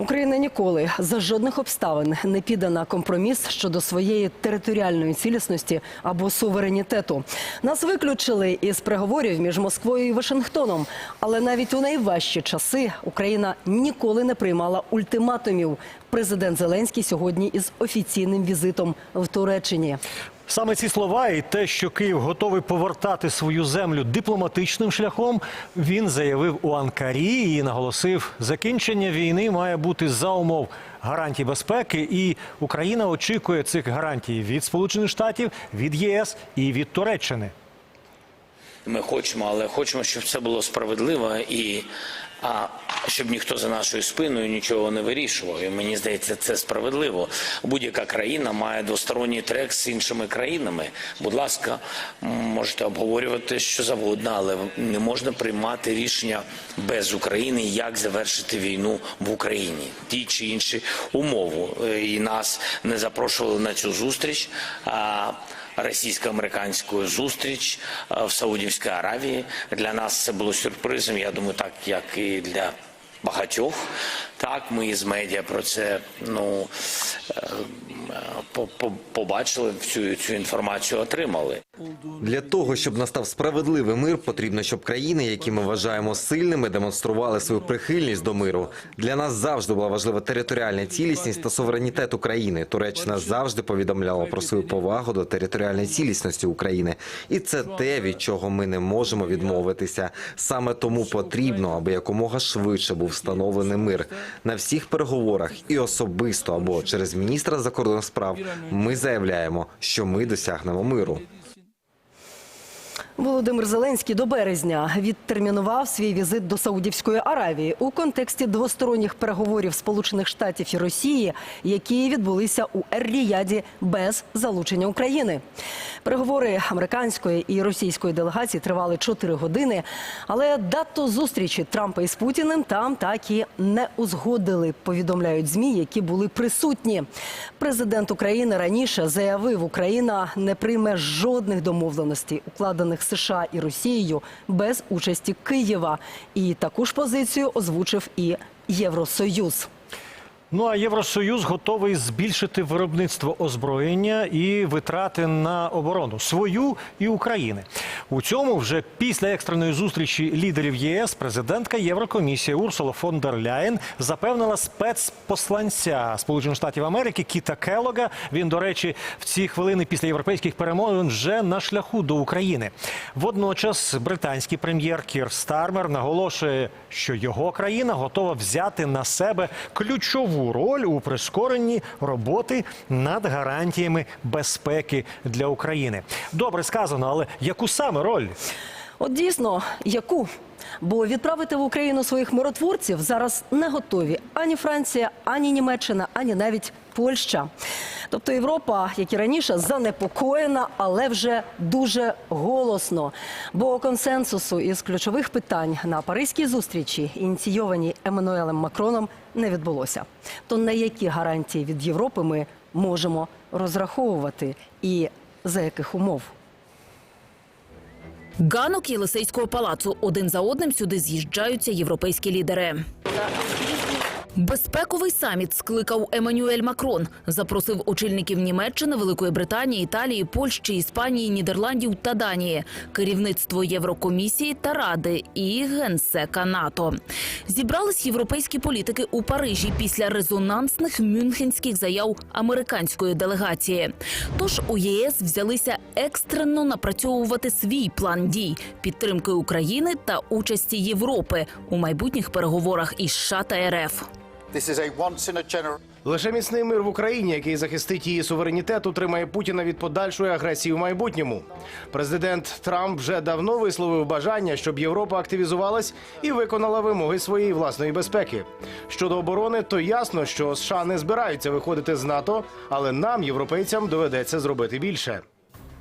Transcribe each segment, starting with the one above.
Україна ніколи за жодних обставин не піде на компроміс щодо своєї територіальної цілісності або суверенітету. Нас виключили із переговорів між Москвою і Вашингтоном. Але навіть у найважчі часи Україна ніколи не приймала ультиматумів. Президент Зеленський сьогодні із офіційним візитом в Туреччині. Саме ці слова і те, що Київ готовий повертати свою землю дипломатичним шляхом, він заявив у Анкарі і наголосив, закінчення війни має бути за умов гарантій безпеки, і Україна очікує цих гарантій від Сполучених Штатів, від ЄС і від Туреччини. Ми хочемо, але хочемо, щоб це було справедливо і щоб ніхто за нашою спиною нічого не вирішував. І мені здається, це справедливо. Будь-яка країна має двосторонній трек з іншими країнами. Будь ласка, можете обговорювати що завгодно, але не можна приймати рішення без України, як завершити війну в Україні. Ті чи інші умови. І нас не запрошували на цю зустріч. А, російсько-американську зустріч в Саудівській Аравії. Для нас це було сюрпризом. Я думаю, так як і для багатьох. Так, ми із медіа про це ну е, по- побачили цю, цю інформацію, отримали. Для того, щоб настав справедливий мир, потрібно, щоб країни, які ми вважаємо сильними, демонстрували свою прихильність до миру. Для нас завжди була важлива територіальна цілісність та суверенітет України. Туреччина завжди повідомляла про свою повагу до територіальної цілісності України, і це те, від чого ми не можемо відмовитися. Саме тому потрібно, аби якомога швидше був встановлений мир на всіх переговорах і особисто або через міністра закордонних справ. Ми заявляємо, що ми досягнемо миру. Володимир Зеленський до березня відтермінував свій візит до Саудівської Аравії у контексті двосторонніх переговорів Сполучених Штатів і Росії, які відбулися у Ер-Ріяді без залучення України. Переговори американської і російської делегації тривали 4 години, але дату зустрічі Трампа із Путіним там так і не узгодили. Повідомляють змі, які були присутні. Президент України раніше заявив, Україна не прийме жодних домовленостей, укладених США і Росією без участі Києва. І таку ж позицію озвучив і Євросоюз. Ну а Євросоюз готовий збільшити виробництво озброєння і витрати на оборону свою і України. У цьому вже після екстреної зустрічі лідерів ЄС президентка Єврокомісії Урсула фон дер Ляєн запевнила спецпосланця Сполучених Штатів Америки Кіта Келога. Він, до речі, в ці хвилини після європейських перемовин вже на шляху до України. Водночас британський прем'єр Кір Стармер наголошує, що його країна готова взяти на себе ключову роль у прискоренні роботи над гарантіями безпеки для України. Добре сказано, але яку саме роль? От дійсно, яку? Бо відправити в Україну своїх миротворців зараз не готові ані Франція, ані Німеччина, ані навіть Польща. Тобто Європа, як і раніше, занепокоєна, але вже дуже голосно. Бо консенсусу із ключових питань на паризькій зустрічі, ініційованій Еммануелем Макроном, не відбулося. То на які гарантії від Європи ми можемо розраховувати і за яких умов? Ганок Єлисейського палацу один за одним сюди з'їжджаються європейські лідери. Безпековий саміт скликав Еммануель Макрон. Запросив очільників Німеччини, Великої Британії, Італії, Польщі, Іспанії, Нідерландів та Данії, керівництво Єврокомісії та Ради і генсека НАТО. Зібрались європейські політики у Парижі після резонансних мюнхенських заяв американської делегації. Тож у ЄС взялися екстрено напрацьовувати свій план дій підтримки України та участі Європи у майбутніх переговорах із США та РФ. Лише міцний мир в Україні, який захистить її суверенітет, утримає Путіна від подальшої агресії в майбутньому. Президент Трамп вже давно висловив бажання, щоб Європа активізувалась і виконала вимоги своєї власної безпеки. Щодо оборони, то ясно, що США не збираються виходити з НАТО, але нам, європейцям, доведеться зробити більше.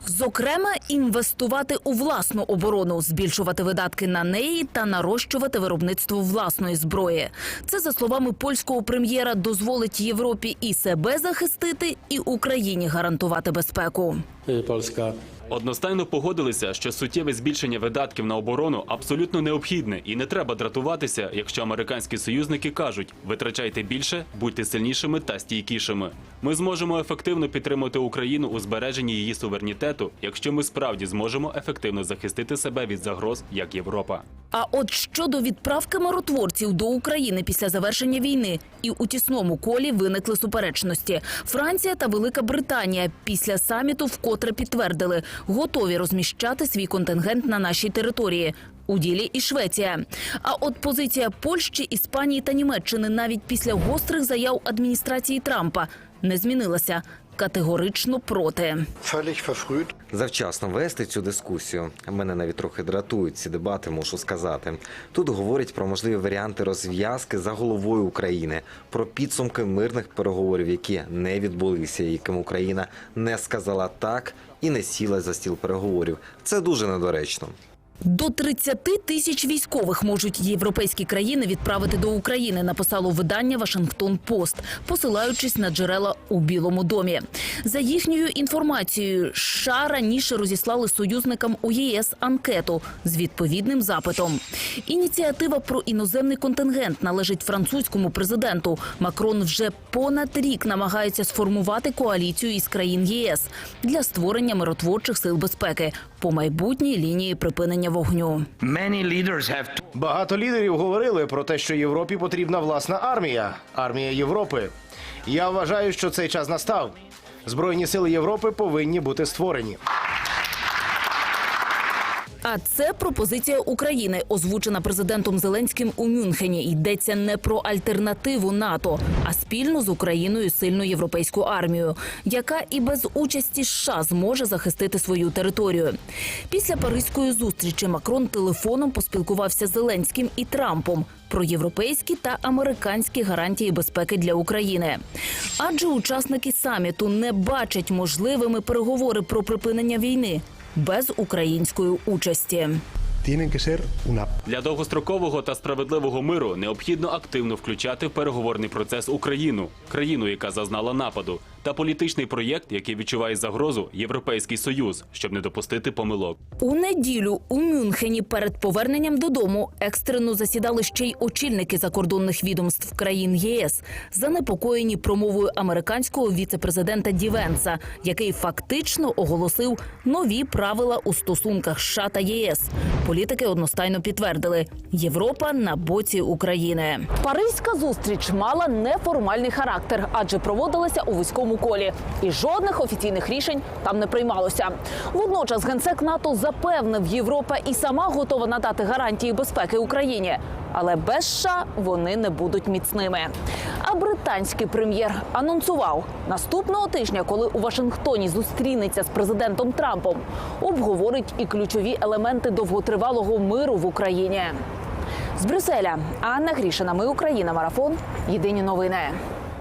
Зокрема, інвестувати у власну оборону, збільшувати видатки на неї та нарощувати виробництво власної зброї. Це за словами польського прем'єра дозволить Європі і себе захистити, і Україні гарантувати безпеку. Polska Одностайно погодилися, що суттєве збільшення видатків на оборону абсолютно необхідне, і не треба дратуватися, якщо американські союзники кажуть: витрачайте більше, будьте сильнішими та стійкішими. Ми зможемо ефективно підтримати Україну у збереженні її суверенітету, якщо ми справді зможемо ефективно захистити себе від загроз як Європа. А от щодо відправки миротворців до України після завершення війни, і у тісному колі виникли суперечності. Франція та Велика Британія після саміту вкотре підтвердили, готові розміщати свій контингент на нашій території. У ділі і Швеція. А от позиція Польщі, Іспанії та Німеччини навіть після гострих заяв адміністрації Трампа не змінилася. Категорично проти. Завчасно вести цю дискусію. Мене навіть трохи дратують ці дебати, мушу сказати. Тут говорять про можливі варіанти розв'язки за головою України, про підсумки мирних переговорів, які не відбулися, яким Україна не сказала так і не сіла за стіл переговорів. Це дуже недоречно. До 30 тисяч військових можуть європейські країни відправити до України, написало видання Вашингтон Пост, посилаючись на джерела у Білому домі. За їхньою інформацією, США раніше розіслали союзникам у ЄС анкету з відповідним запитом. Ініціатива про іноземний контингент належить французькому президенту. Макрон вже понад рік намагається сформувати коаліцію із країн ЄС для створення миротворчих сил безпеки по майбутній лінії припинення вогню. Leaders have Багато лідерів говорили про те, що Європі потрібна власна армія армія Європи. Я вважаю, що цей час настав. Збройні сили Європи повинні бути створені. А це пропозиція України, озвучена президентом Зеленським у Мюнхені. Йдеться не про альтернативу НАТО, а спільно з Україною сильну європейську армію, яка і без участі США зможе захистити свою територію. Після паризької зустрічі Макрон телефоном поспілкувався з Зеленським і Трампом. Про європейські та американські гарантії безпеки для України, адже учасники саміту не бачать можливими переговори про припинення війни без української участі. Для довгострокового та справедливого миру необхідно активно включати в переговорний процес Україну, країну, яка зазнала нападу, та політичний проєкт, який відчуває загрозу Європейський Союз, щоб не допустити помилок. У неділю у Мюнхені перед поверненням додому екстрено засідали ще й очільники закордонних відомств країн ЄС, занепокоєні промовою американського віцепрезидента Дівенса, який фактично оголосив нові правила у стосунках США та ЄС. Політики одностайно підтвердили: Європа на боці України. Паризька зустріч мала неформальний характер, адже проводилася у вузькому колі, і жодних офіційних рішень там не приймалося. Водночас генсек НАТО запевнив, Європа і сама готова надати гарантії безпеки Україні, але без США вони не будуть міцними. А британський прем'єр анонсував наступного тижня, коли у Вашингтоні зустрінеться з президентом Трампом, обговорить і ключові елементи довготривалого миру в Україні. З Брюсселя Анна Грішина. Ми Україна. Марафон. Єдині новини.